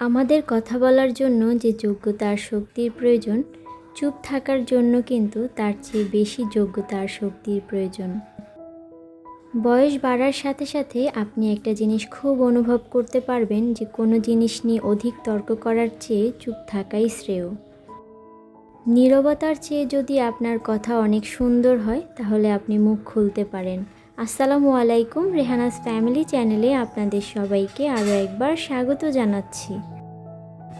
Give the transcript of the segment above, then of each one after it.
আমাদের কথা বলার জন্য যে যোগ্যতা আর শক্তির প্রয়োজন, চুপ থাকার জন্য কিন্তু তার চেয়ে বেশি যোগ্যতা আর শক্তির প্রয়োজন। বয়স বাড়ার সাথে সাথে আপনি একটা জিনিস খুব অনুভব করতে পারবেন যে কোনো জিনিস নিয়ে অধিক তর্ক করার চেয়ে চুপ থাকাই শ্রেয়। নীরবতার চেয়ে যদি আপনার কথা অনেক সুন্দর হয়, তাহলে আপনি মুখ খুলতে পারেন। আসসালামু আলাইকুম রেহানাস ফ্যামিলি চ্যানেলে আপনাদের সবাইকে আরও একবার স্বাগত জানাচ্ছি।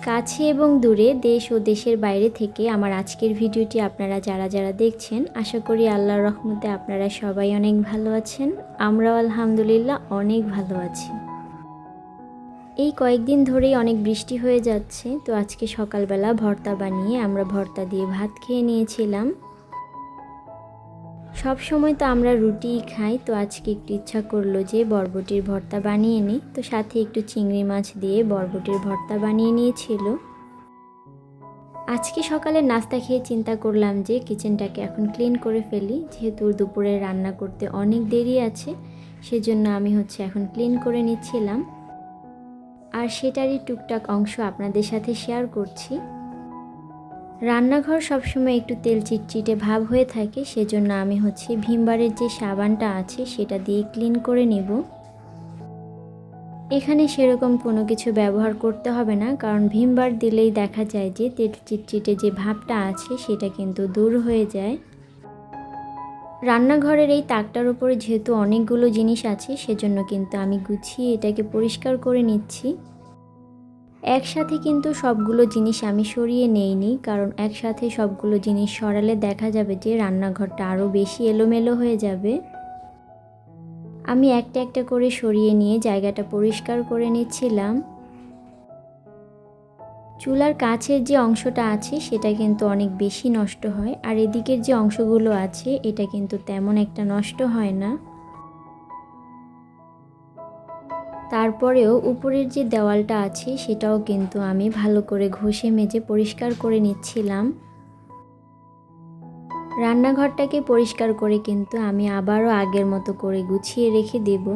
কাছে এবং দূরে দেশ ও দেশের বাইরে থেকে আমার আজকের ভিডিওটি আপনারা যারা যারা দেখছেন, আশা করি আল্লাহর রহমতে আপনারা সবাই অনেক ভালো আছেন, আমরাও আলহামদুলিল্লাহ অনেক ভালো আছি। এই কয়েকদিন ধরেই অনেক বৃষ্টি হয়ে যাচ্ছে, তো আজকে সকালবেলা ভর্তা বানিয়ে আমরা ভর্তা দিয়ে ভাত খেয়ে নিয়েছিলাম। সব সময় তো আমরা রুটিই খাই, তো আজকে একটু ইচ্ছা করল যে বরবটির ভর্তা বানিয়ে নিই। তো সাথে একটু চিংড়ি মাছ দিয়ে বরবটির ভর্তা বানিয়ে নিয়েছিল। আজকে সকালে নাস্তা খেয়ে চিন্তা করলাম যে কিচেনটাকে এখন ক্লিন করে ফেলি, যেহেতু দুপুরে রান্না করতে অনেক দেরি আছে, সেজন্য আমি হচ্ছে এখন ক্লিন করে নিচ্ছিলাম। আর সেটারই টুকটাক অংশ আপনাদের সাথে শেয়ার করছি। রান্নাঘর সবসময় একটু তেল চিটচিটে ভাব হয়ে থাকে, সেজন্য আমি হচ্ছে ভিমবারের যে সাবানটা আছে সেটা দিয়ে ক্লিন করে নিব। এখানে সেরকম কোনো কিছু ব্যবহার করতে হবে না, কারণ ভিমবার দিলেই দেখা যায় যে তেল চিটচিটে যে ভাবটা আছে সেটা কিন্তু দূর হয়ে যায়। রান্নাঘরের এই তাকটার উপরে যেহেতু অনেকগুলো জিনিস আছে, সেজন্য কিন্তু আমি গুছিয়ে এটাকে পরিষ্কার করে নিচ্ছি। একসাথে কিন্তু সবগুলো জিনিস আমি সরিয়ে নেইনি, কারণ একসাথে সবগুলো জিনিস সরালে দেখা যাবে যে রান্নাঘরটা আরও বেশি এলোমেলো হয়ে যাবে। আমি একটা একটা করে সরিয়ে নিয়ে জায়গাটা পরিষ্কার করে নিচ্ছিলাম। চুলার কাছের যে অংশটা আছে সেটা কিন্তু অনেক বেশি নষ্ট হয়, আর এদিকের যে অংশগুলো আছে এটা কিন্তু তেমন একটা নষ্ট হয় না। তারপরেও উপরের যে দেওয়ালটা আছে সেটাও কিন্তু আমি ভালো করে ঘষে মেজে পরিষ্কার করে নিচ্ছিলাম। রান্নাঘরটাকে পরিষ্কার করে কিন্তু আমি আবারও আগের মতো করে গুছিয়ে রেখে দেব।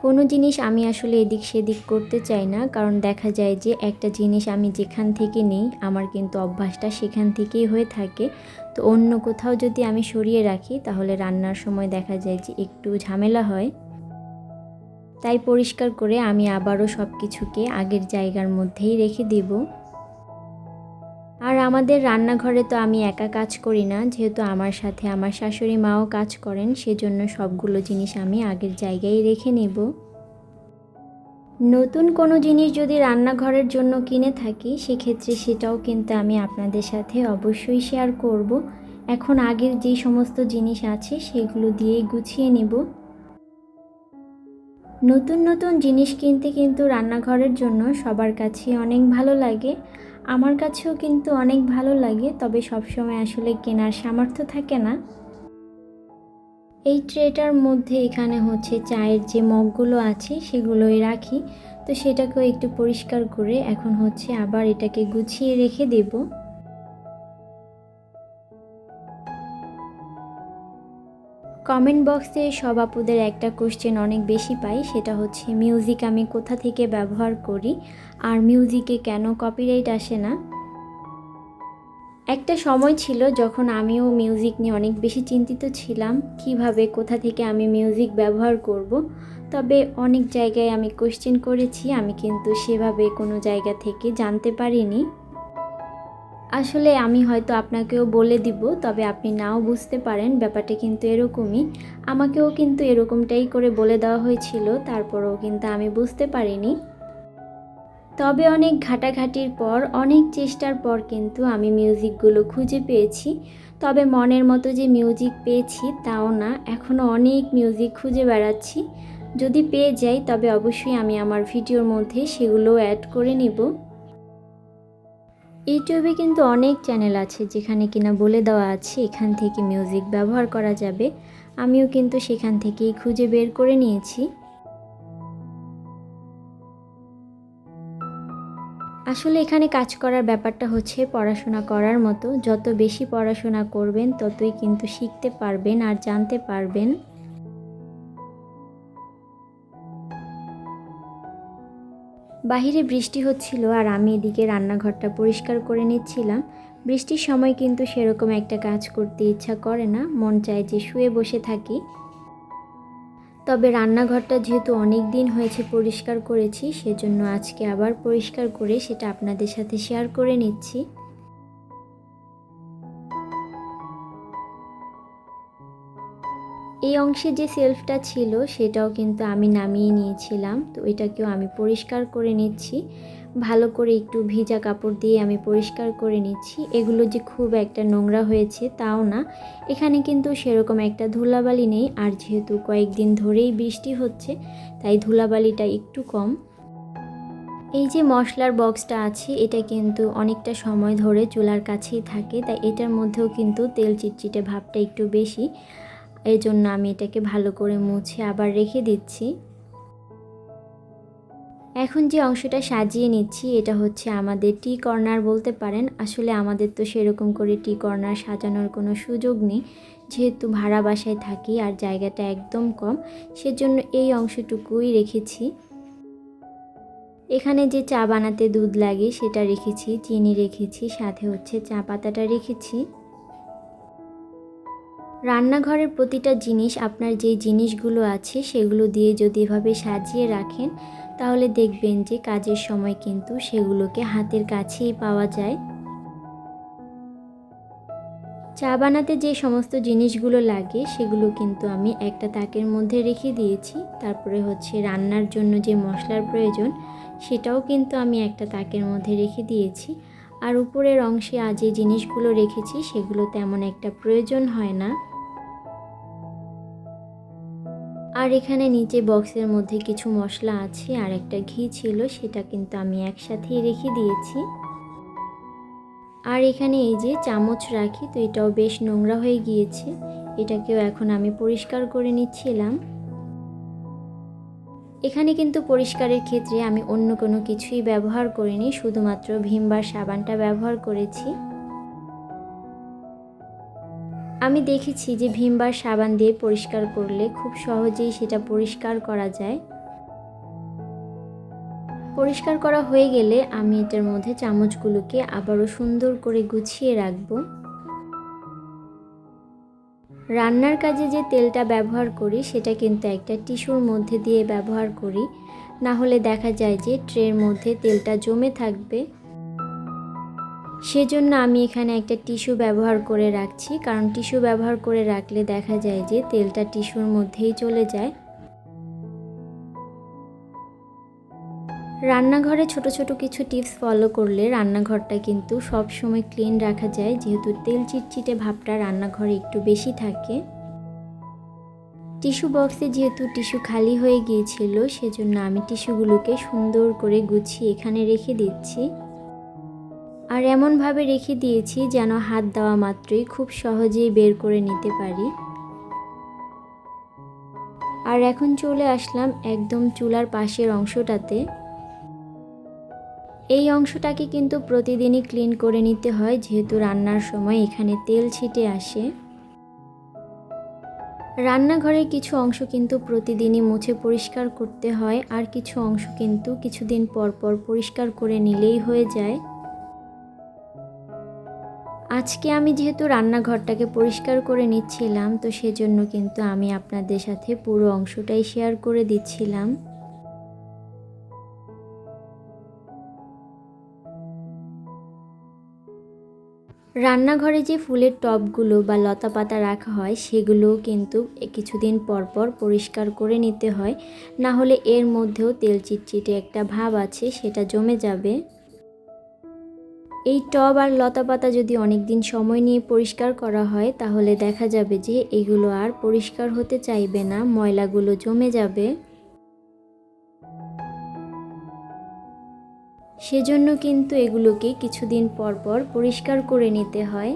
কোনো জিনিস আমি আসলে এদিক সেদিক করতে চাই না, কারণ দেখা যায় যে একটা জিনিস আমি যেখান থেকে নেই, আমার কিন্তু অভ্যাসটা সেখান থেকেই হয়ে থাকে। তো অন্য কোথাও যদি আমি সরিয়ে রাখি, তাহলে রান্নার সময় দেখা যায় যে একটু ঝামেলা হয়। তাই পরিষ্কার করে আমি আবারও সব কিছুকে আগের জায়গার মধ্যেই রেখে দেব। আর আমাদের রান্নাঘরে তো আমি একা কাজ করি না, যেহেতু আমার সাথে আমার শাশুড়ি মাও কাজ করেন, সেজন্য সবগুলো জিনিস আমি আগের জায়গায় রেখে নেব। নতুন কোনো জিনিস যদি রান্নাঘরের জন্য কিনে থাকি, সেক্ষেত্রে সেটাও কিন্তু আমি আপনাদের সাথে অবশ্যই শেয়ার করব। এখন আগের যে সমস্ত জিনিস আছে, সেগুলো দিয়ে গুছিয়ে নেব। নতুন নতুন জিনিস কিনতে কিন্তু রান্নাঘরের জন্য সবার কাছে অনেক ভালো লাগে। আমার কাছেও কিন্তু অনেক ভালো লাগে, তবে সবসময় আসলে কেনার সামর্থ্য থাকে না। এই ট্রেটার মধ্যে এখানে হচ্ছে চায়ের যে মগগুলো আছে, সেগুলোই রাখি। তো সেটাকেও একটু পরিষ্কার করে এখন হচ্ছে আবার এটাকে গুছিয়ে রেখে দেবো। কমেন্ট বক্সে সব আপুদের একটা কোশ্চেন অনেক বেশি পাই, সেটা হচ্ছে মিউজিক আমি কোথা থেকে ব্যবহার করি? আর মিউজিকে কেন কপিরাইট আসে না? একটা সময় ছিল যখন আমিও মিউজিক নিয়ে অনেক বেশি চিন্তিত ছিলাম, কীভাবে কোথা থেকে আমি মিউজিক ব্যবহার করব। তবে অনেক জায়গায় আমি কোশ্চেন করেছি, আমি কিন্তু সেভাবে কোনো জায়গা থেকে জানতে পারিনি। আসলে আমি হয়তো আপনাকেও বলে দিব, তবে আপনি নাও বুঝতে পারেন ব্যাপারটা কিন্তু এরকমই। আমাকেও কিন্তু এরকমটাই করে বলে দেওয়া হয়েছিল, তারপরেও কিন্তু আমি বুঝতে পারিনি। তবে অনেক ঘাটাঘাটির পর, অনেক চেষ্টার পর কিন্তু আমি মিউজিকগুলো খুঁজে পেয়েছি। তবে মনের মতো যে মিউজিক পেয়েছি, তাও না এখনও অনেক মিউজিক খুঁজে বেড়াচ্ছি। যদি পেয়ে যাই, তবে অবশ্যই আমি আমার ভিডিওর মধ্যে সেগুলো অ্যাড করে নিব। ইউটিউবে কিন্তু অনেক চ্যানেল আছে যেখানে কিনা বলে দেওয়া আছে এখান থেকে মিউজিক ব্যবহার করা যাবে। আমিও কিন্তু সেখান থেকেই খুঁজে বের করে নিয়েছি। আসলে এখানে কাজ করার ব্যাপারটা হচ্ছে পড়াশোনা করার মতো। যত বেশি পড়াশোনা করবেন, ততই কিন্তু শিখতে পারবেন আর জানতে পারবেন। বাহিরে বৃষ্টি হচ্ছিল আর আমি এদিকে রান্নাঘরটা পরিষ্কার করে নিচ্ছিলাম। বৃষ্টির সময় কিন্তু সেরকম একটা কাজ করতে ইচ্ছা করে না, মন চায় যে শুয়ে বসে থাকি। তবে রান্নাঘরটা যেহেতু অনেক দিন হয়েছে পরিষ্কার করেছি, সেজন্য আজকে আবার পরিষ্কার করে সেটা আপনাদের সাথে শেয়ার করে নিচ্ছি। এই অংশে যে সেলফটা ছিল, সেটাও কিন্তু আমি নামিয়ে নিয়েছিলাম। তো এটাকেও আমি পরিষ্কার করে নিচ্ছি। ভালো করে একটু ভিজা কাপড় দিয়ে আমি পরিষ্কার করে নিচ্ছি। এগুলো যে খুব একটা নোংরা হয়েছে, তাও না। এখানে কিন্তু সেরকম একটা ধুলাবালি নেই। আর যেহেতু কয়েকদিন ধরেই বৃষ্টি হচ্ছে, তাই ধুলাবালিটা একটু কম। এই যে মশলার বক্সটা আছে, এটা কিন্তু অনেকটা সময় ধরে চুলার কাছেই থাকে। তাই এটার মধ্যেও কিন্তু তেল চিটচিটে ভাবটা একটু বেশি। এই জন্য আমি এটাকে ভালো করে মুছে আবার রেখে দিচ্ছি। এখন যে অংশটা সাজিয়ে নিচ্ছি, এটা হচ্ছে আমাদের টি কর্নার বলতে পারেন। আসলে আমাদের তো সেরকম করে টি কর্নার সাজানোর কোনো সুযোগ নেই। যেহেতু ভাড়া বাসায় থাকি আর জায়গাটা একদম কম, সেজন্য এই অংশটুকুই রেখেছি। এখানে যে চা বানাতে দুধ লাগে সেটা রেখেছি, চিনি রেখেছি, সাথে হচ্ছে চা পাতাটা রেখেছি। রান্নাঘরের প্রতিটা জিনিস আপনার যেই জিনিসগুলো আছে সেগুলো দিয়ে যদি এভাবে সাজিয়ে রাখেন, তাহলে দেখবেন যে কাজের সময় কিন্তু সেগুলোকে হাতের কাছেই পাওয়া যায়। চা বানাতে যে সমস্ত জিনিসগুলো লাগে, সেগুলো কিন্তু আমি একটা তাকের মধ্যে রেখে দিয়েছি। তারপরে হচ্ছে রান্নার জন্য যে মশলার প্রয়োজন, সেটাও কিন্তু আমি একটা তাকের মধ্যে রেখে দিয়েছি। আর উপরের অংশে আজ যে জিনিসগুলো রেখেছি, সেগুলো তেমন একটা প্রয়োজন হয় না। আর এখানে নিচে বক্সের মধ্যে কিছু মশলা আছে আর একটা ঘি ছিল, সেটা কিন্তু আমি একসাথেই রেখে দিয়েছি। আর এখানে এই যে চামচ রাখি, তো এটাও বেশ নোংরা হয়ে গিয়েছে। এটাকেও এখন আমি পরিষ্কার করে নিচ্ছিলাম। এখানে কিন্তু পরিষ্কারের ক্ষেত্রে আমি অন্য কোনো কিছুই ব্যবহার করিনি, শুধুমাত্র ভিমবার সাবানটা ব্যবহার করেছি। আমি দেখেছি যে ভিমবার সাবান দিয়ে পরিষ্কার করলে খুব সহজেই সেটা পরিষ্কার করা যায়। পরিষ্কার করা হয়ে গেলে আমি এটার মধ্যে চামচগুলোকে আবারও সুন্দর করে গুছিয়ে রাখব। রান্নার কাজে যে তেলটা ব্যবহার করি, সেটা কিন্তু একটা টিস্যুর মধ্যে দিয়ে ব্যবহার করি। না হলে দেখা যায় যে ট্রের মধ্যে তেলটা জমে থাকবে। সেজন্য আমি এখানে একটা টিস্যু ব্যবহার করে রাখছি। কারণ টিস্যু ব্যবহার করে রাখলে দেখা যায় যে তেলটা টিস্যুর মধ্যেই চলে যায়। রান্নাঘরে ছোট ছোট কিছু টিপস ফলো করলে রান্নাঘরটা কিন্তু সব সময় ক্লিন রাখা যায়। যেহেতু তেল চিটচিটে ভাবটা রান্নাঘরে একটু বেশি থাকে। টিস্যু বক্সে যেহেতু টিস্যু খালি হয়ে গিয়েছিল, সেজন্য আমি টিস্যুগুলোকে সুন্দর করে গুছিয়ে এখানে রেখে দিচ্ছি। আর এমনভাবে রেখে দিয়েছি যেন হাত দেওয়া মাত্রই খুব সহজেই বের করে নিতে পারি। আর এখন চলে আসলাম একদম চুলার পাশের অংশটাতে। এই অংশটাকে কিন্তু প্রতিদিনই ক্লিন করে নিতে হয়, যেহেতু রান্নার সময় এখানে তেল ছিটে আসে। রান্নাঘরের কিছু অংশ কিন্তু প্রতিদিনই মুছে পরিষ্কার করতে হয়, আর কিছু অংশ কিন্তু কিছুদিন পর পর পরিষ্কার করে নিলেই হয়ে যায়। আজকে আমি যেহেতু রান্নাঘরটাকে পরিষ্কার করে নিচ্ছিলাম, তো সেজন্য কিন্তু আমি আপনাদের সাথে পুরো অংশটাই শেয়ার করে দিচ্ছিলাম। রান্নাঘরে যে ফুলের টবগুলো বা লতা পাতা রাখা হয়, সেগুলোও কিন্তু কিছুদিন পর পর পরিষ্কার করে নিতে হয়। না হলে এর মধ্যেও তেল চিটচিটে একটা ভাব আছে, সেটা জমে যাবে। এই টব আর লতা পাতা যদি অনেক দিন সময় নিয়ে পরিষ্কার করা হয়, তাহলে দেখা যাবে যে এগুলো আর পরিষ্কার হতে চাইবে না, ময়লাগুলো জমে যাবে। সেজন্য কিন্তু এগুলোকে কিছুদিন পর পর পরিষ্কার করে নিতে হয়।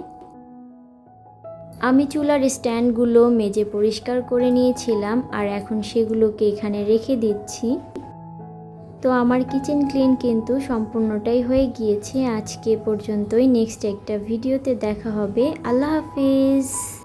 আমি চুলার স্ট্যান্ডগুলো মেজে পরিষ্কার করে নিয়েছিলাম, আর এখন সেগুলোকে এখানে রেখে দিচ্ছি। তো আমার কিচেন ক্লিন কিন্তু সম্পূর্ণটাই হয়ে গিয়েছে। আজকে পর্যন্তই। নেক্সট একটা ভিডিওতে দেখা হবে। আল্লাহ হাফিজ।